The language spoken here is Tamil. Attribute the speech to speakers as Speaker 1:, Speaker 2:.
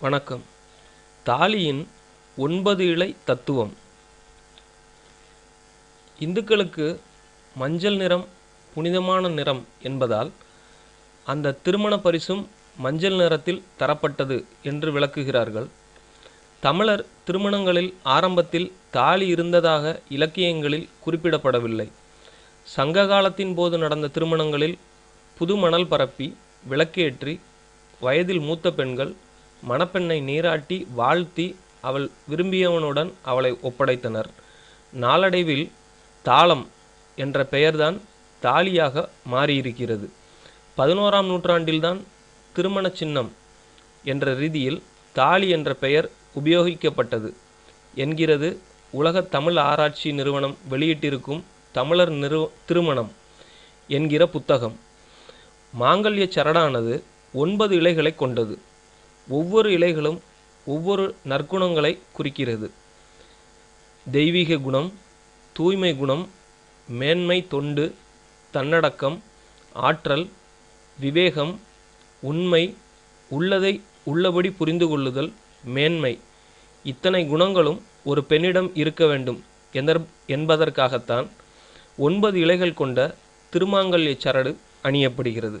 Speaker 1: வணக்கம். தாலியின் ஒன்பது இழை தத்துவம். இந்துக்களுக்கு மஞ்சள் நிறம் புனிதமான நிறம் என்பதால் அந்த திருமண பரிசும் மஞ்சள் நிறத்தில் தரப்பட்டது என்று விளக்குகிறார்கள். தமிழர் திருமணங்களில் ஆரம்பத்தில் தாலி இருந்ததாக இலக்கியங்களில் குறிப்பிடப்படவில்லை. சங்க காலத்தின் போது நடந்த திருமணங்களில் புது மணல் பரப்பி விளக்கேற்றி வயதில் மூத்த பெண்கள் மணப்பெண்ணை நீராட்டி வாழ்த்தி அவள் விரும்பியவனுடன் அவளை ஒப்படைத்தனர். நாளடைவில் தாளம் என்ற பெயர்தான் தாலியாக மாறியிருக்கிறது. பதினோராம் நூற்றாண்டில்தான் திருமண சின்னம் என்ற ரீதியில் தாலி என்ற பெயர் உபயோகிக்கப்பட்டது. என்கிறது உலக தமிழ் ஆராய்ச்சி நிறுவனம் வெளியிட்டிருக்கும் தமிழர் நிறு திருமணம் என்கிற புத்தகம். மாங்கல்ய சரடானது ஒன்பது இலைகளை கொண்டது. ஒவ்வொரு இலைகளும் ஒவ்வொரு நற்குணங்களை குறிக்கிறது. தெய்வீக குணம் தூய்மை குணம் மேன்மை தொண்டு தன்னடக்கம் ஆற்றல் விவேகம் உண்மை உள்ளதை உள்ளபடி புரிந்து கொள்ளுதல் மேன்மை. இத்தனை குணங்களும் ஒரு பெண்ணிடம் இருக்க வேண்டும் எதற் என்பதற்காகத்தான் ஒன்பது இலைகள் கொண்ட திருமாங்கல்ய சரடு அணியப்படுகிறது.